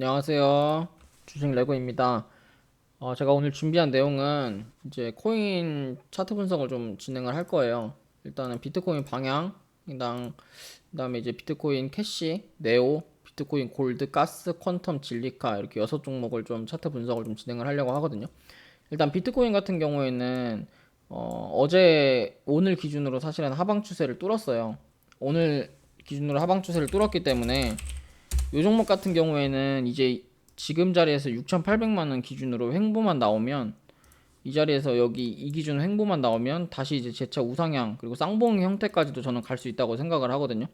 안녕하세요. 주식 레고입니다. 어, 제가 오늘 준비한 내용은 이제 코인 차트 분석을 좀 진행을 할 거예요. 일단은 비트코인 방향, 그다음 그다음에 이제 비트코인 캐시, 네오, 비트코인 골드, 가스, 퀀텀, 진리카 이렇게 여섯 종목을 좀 차트 분석을 좀 진행을 하려고 하거든요. 일단 비트코인 같은 경우에는 어, 어제 오늘 기준으로 사실은 하방 추세를 뚫었어요. 오늘 기준으로 하방 추세를 뚫었기 때문에 요 종목 같은 경우에는 이제 지금 자리에서 6,800만 원 기준으로 횡보만 나오면 이 자리에서 여기 이 기준 횡보만 나오면 다시 이제 재차 우상향 그리고 쌍봉 형태까지도 저는 갈 수 있다고 생각을 하거든요.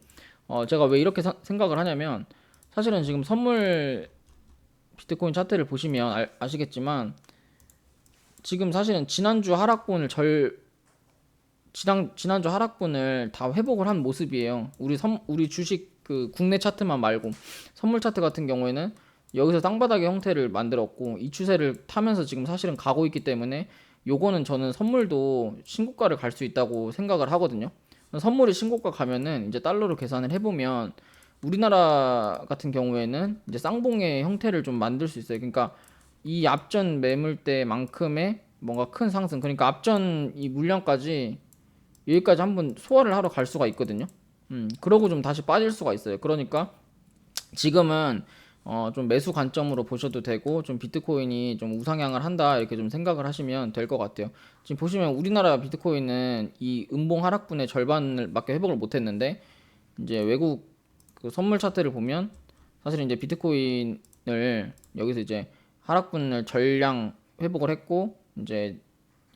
어 제가 왜 이렇게 사- 생각을 하냐면 사실은 지금 선물 비트코인 차트를 보시면 알- 아시겠지만 지금 사실은 지난주 하락분을 절 지난 지난주 하락분을 다 회복을 한 모습이에요. 우리 선 우리 주식 그 국내 차트만 말고 선물 차트 같은 경우에는 여기서 땅바닥의 형태를 만들었고 이 추세를 타면서 지금 사실은 가고 있기 때문에 요거는 저는 선물도 신고가를 갈 수 있다고 생각을 하거든요. 선물이 신고가 가면은 이제 달러로 계산을 해보면 우리나라 같은 경우에는 이제 쌍봉의 형태를 좀 만들 수 있어요. 그러니까 이 앞전 매물대만큼의 뭔가 큰 상승, 그러니까 앞전 이 물량까지 여기까지 한번 소화를 하러 갈 수가 있거든요. 음, 그러고 좀 다시 빠질 수가 있어요. 그러니까 지금은 어, 좀 매수 관점으로 보셔도 되고 좀 비트코인이 좀 우상향을 한다 이렇게 좀 생각을 하시면 될 것 같아요. 지금 보시면 우리나라 비트코인은 이 음봉 하락분의 절반을 밖에 회복을 못했는데 이제 외국 그 선물 차트를 보면 사실 이제 비트코인을 여기서 이제 하락분을 전량 회복을 했고 이제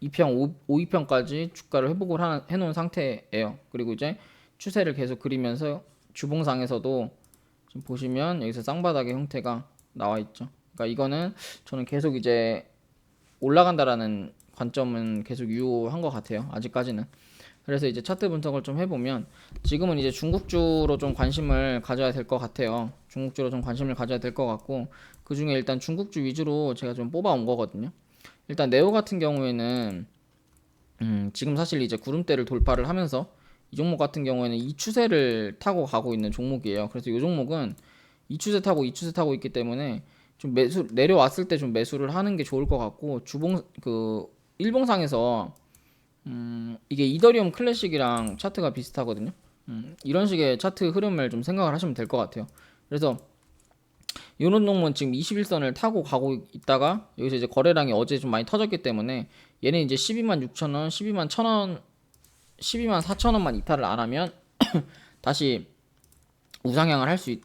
2평, 5, 2평까지 주가를 회복을 하- 해놓은 상태예요. 그리고 이제 추세를 계속 그리면서 주봉상에서도 지금 보시면 여기서 쌍바닥의 형태가 나와 있죠. 그러니까 이거는 저는 계속 이제 올라간다라는 관점은 계속 유효한 것 같아요. 아직까지는. 그래서 이제 차트 분석을 좀 해보면 지금은 이제 중국주로 좀 관심을 가져야 될 것 같아요. 중국주로 좀 관심을 가져야 될 것 같고 그 중에 일단 중국주 위주로 제가 좀 뽑아온 거거든요. 일단 네오 같은 경우에는 음, 지금 사실 이제 구름대를 돌파를 하면서 이 종목 같은 경우에는 이 추세를 타고 가고 있는 종목이에요. 그래서 이 종목은 이 추세 타고 이 추세 타고 있기 때문에 좀 매수 내려왔을 때 좀 매수를 하는 게 좋을 것 같고 주봉 그 일봉상에서 음, 이게 이더리움 클래식이랑 차트가 비슷하거든요. 음, 이런 식의 차트 흐름을 좀 생각을 하시면 될 것 같아요. 그래서 이런 종목은 지금 21선을 타고 가고 있다가 여기서 이제 거래량이 어제 좀 많이 터졌기 때문에 얘는 이제 12만 6천 원, 12만 1천 원, 12만 4천 원만 이탈을 안 하면 다시 우상향을 할 수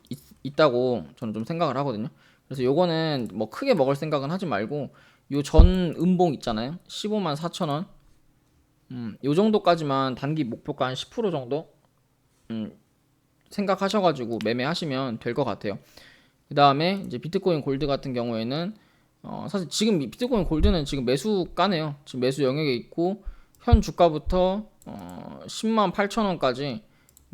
있다고 저는 좀 생각을 하거든요. 그래서 요거는 뭐 크게 먹을 생각은 하지 말고 요 전 음봉 있잖아요. 15만 4천 원. 음, 요 정도까지만 단기 목표가 한 10% 정도 음, 생각하셔가지고 매매하시면 될 것 같아요. 그 다음에 이제 비트코인 골드 같은 경우에는 어, 사실 지금 이 비트코인 골드는 지금 매수가네요. 지금 매수 영역에 있고 현 주가부터 어, 10만 8천 원까지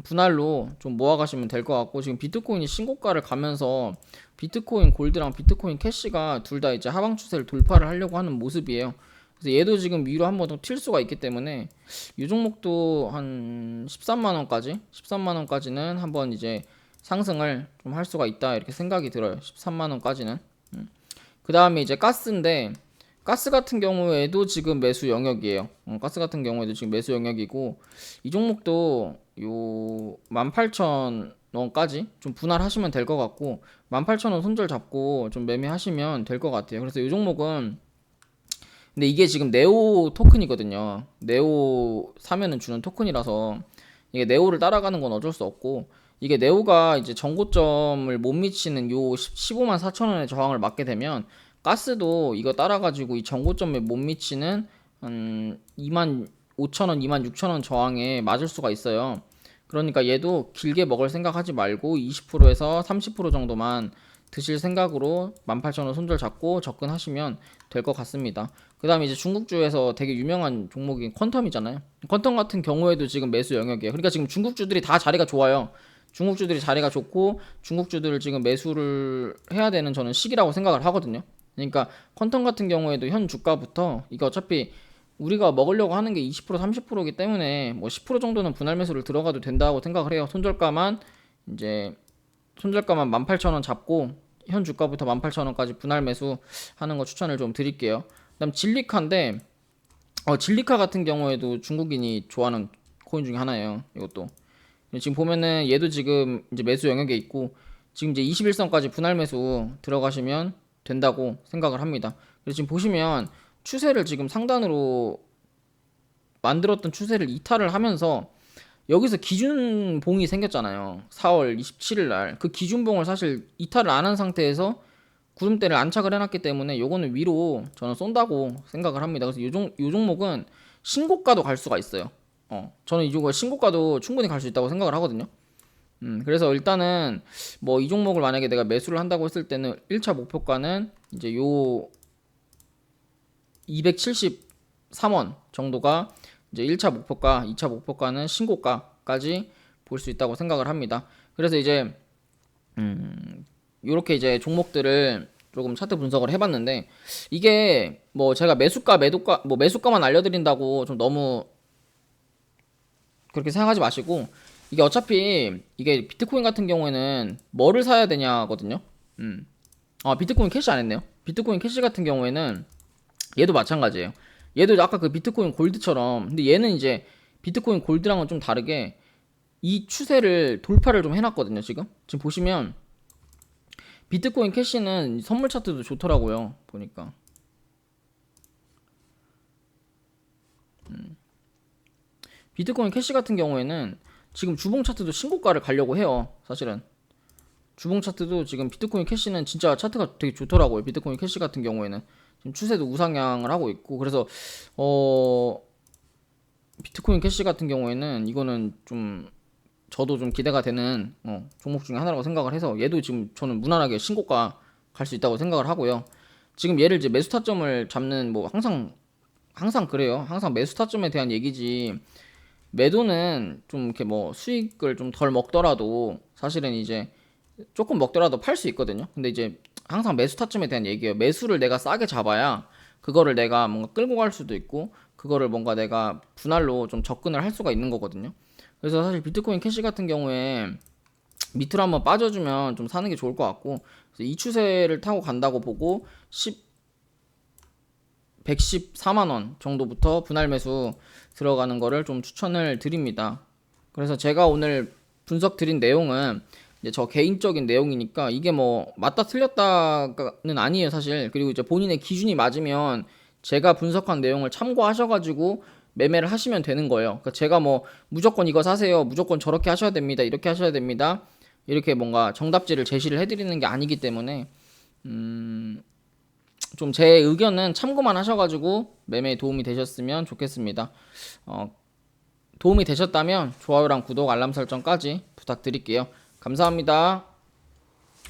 분할로 좀 모아가시면 될 것 같고 지금 비트코인이 신고가를 가면서 비트코인 골드랑 비트코인 캐시가 둘 다 이제 하방 추세를 돌파를 하려고 하는 모습이에요. 그래서 얘도 지금 위로 한번 더 튈 수가 있기 때문에 이 종목도 한 13만 원까지 13만 원까지는 한번 이제 상승을 좀 할 수가 있다 이렇게 생각이 들어요. 13만 원까지는. 그 다음에 이제 가스인데 가스 같은 경우에도 지금 매수 영역이에요. 어, 가스 같은 경우에도 지금 매수 영역이고 이 종목도 요 18,000원까지 좀 분할하시면 될 것 같고 18,000원 손절 잡고 좀 매매하시면 될 것 같아요. 그래서 이 종목은 근데 이게 지금 네오 토큰이거든요. 네오 사면은 주는 토큰이라서 이게 네오를 따라가는 건 어쩔 수 없고 이게 네오가 이제 정고점을 못 미치는 요 15만 4천 원의 저항을 맞게 되면 가스도 이거 따라가지고 이 정고점에 못 미치는 한 2만 5천 원, 2만 6천 원 저항에 맞을 수가 있어요. 그러니까 얘도 길게 먹을 생각하지 말고 20%에서 30% 정도만 드실 생각으로 18,000원 손절 잡고 접근하시면 될 것 같습니다. 그 다음에 이제 중국주에서 되게 유명한 종목이 퀀텀이잖아요. 퀀텀 같은 경우에도 지금 매수 영역이에요. 그러니까 지금 중국주들이 다 자리가 좋아요. 중국주들이 자리가 좋고 중국주들을 지금 매수를 해야 되는 저는 시기라고 생각을 하거든요. 그러니까 퀀텀 같은 경우에도 현 주가부터 이거 어차피 우리가 먹으려고 하는 게 20% 30%이기 때문에 뭐 10% 정도는 분할 매수를 들어가도 된다고 생각을 해요. 손절가만 이제 손절가만 18,000원 잡고 현 주가부터 18,000원까지 분할 매수 하는 거 추천을 좀 드릴게요. 그다음 진리카인데 어, 진리카 같은 경우에도 중국인이 좋아하는 코인 중에 하나예요. 이것도 지금 보면은 얘도 지금 이제 매수 영역에 있고 지금 이제 21선까지 분할 매수 들어가시면 된다고 생각을 합니다. 그래서 지금 보시면 추세를 지금 상단으로 만들었던 추세를 이탈을 하면서 여기서 기준봉이 생겼잖아요. 4월 27일 날. 그 기준봉을 사실 이탈을 안 한 상태에서 구름대를 안착을 해놨기 때문에 요거는 위로 저는 쏜다고 생각을 합니다. 그래서 요, 종, 요 종목은 신고가도 갈 수가 있어요. 어, 저는 이 종목 신고가도 충분히 갈 수 있다고 생각을 하거든요. 음, 그래서 일단은 뭐 이 종목을 만약에 내가 매수를 한다고 했을 때는 1차 목표가는 이제 요 273원 정도가 이제 1차 목표가, 2차 목표가는 신고가까지 볼 수 있다고 생각을 합니다. 그래서 이제 음, 요렇게 이제 종목들을 조금 차트 분석을 해봤는데 이게 뭐 제가 매수가, 매도가, 뭐 매수가만 알려드린다고 좀 너무 그렇게 생각하지 마시고 이게 어차피 이게 비트코인 같은 경우에는 뭐를 사야 되냐거든요. 음. 아 비트코인 캐시 안 했네요. 비트코인 캐시 같은 경우에는 얘도 마찬가지예요. 얘도 아까 그 비트코인 골드처럼 근데 얘는 이제 비트코인 골드랑은 좀 다르게 이 추세를 돌파를 좀 해놨거든요. 지금 지금 보시면 비트코인 캐시는 선물 차트도 좋더라고요. 보니까 음. 비트코인 캐시 같은 경우에는 지금 주봉 차트도 신고가를 가려고 해요. 사실은 주봉 차트도 지금 비트코인 캐시는 진짜 차트가 되게 좋더라고요. 비트코인 캐시 같은 경우에는 지금 추세도 우상향을 하고 있고 그래서 어 비트코인 캐시 같은 경우에는 이거는 좀 저도 좀 기대가 되는 어, 종목 중에 하나라고 생각을 해서 얘도 지금 저는 무난하게 신고가 갈 수 있다고 생각을 하고요. 지금 얘를 이제 매수 타점을 잡는 뭐 항상 항상 그래요. 항상 매수 타점에 대한 얘기지. 매도는 좀 이렇게 뭐 수익을 좀 덜 먹더라도 사실은 이제 조금 먹더라도 팔 수 있거든요. 근데 이제 항상 매수 타점에 대한 얘기예요. 매수를 내가 싸게 잡아야 그거를 내가 뭔가 끌고 갈 수도 있고 그거를 뭔가 내가 분할로 좀 접근을 할 수가 있는 거거든요. 그래서 사실 비트코인 캐시 같은 경우에 밑으로 한번 빠져주면 좀 사는 게 좋을 것 같고 이 추세를 타고 간다고 보고 10 114만 원 정도부터 분할 매수 들어가는 거를 좀 추천을 드립니다. 그래서 제가 오늘 분석 드린 내용은 이제 저 개인적인 내용이니까 이게 뭐 맞다 틀렸다는 아니에요 사실 그리고 이제 본인의 기준이 맞으면 제가 분석한 내용을 참고하셔가지고 매매를 하시면 되는 거예요. 그러니까 제가 뭐 무조건 이거 사세요, 무조건 저렇게 하셔야 됩니다, 이렇게 하셔야 됩니다, 이렇게 뭔가 정답지를 제시를 해드리는 게 아니기 때문에 음, 좀 제 의견은 참고만 하셔가지고 매매에 도움이 되셨으면 좋겠습니다. 어, 도움이 되셨다면 좋아요랑 구독, 알람 설정까지 부탁드릴게요. 감사합니다.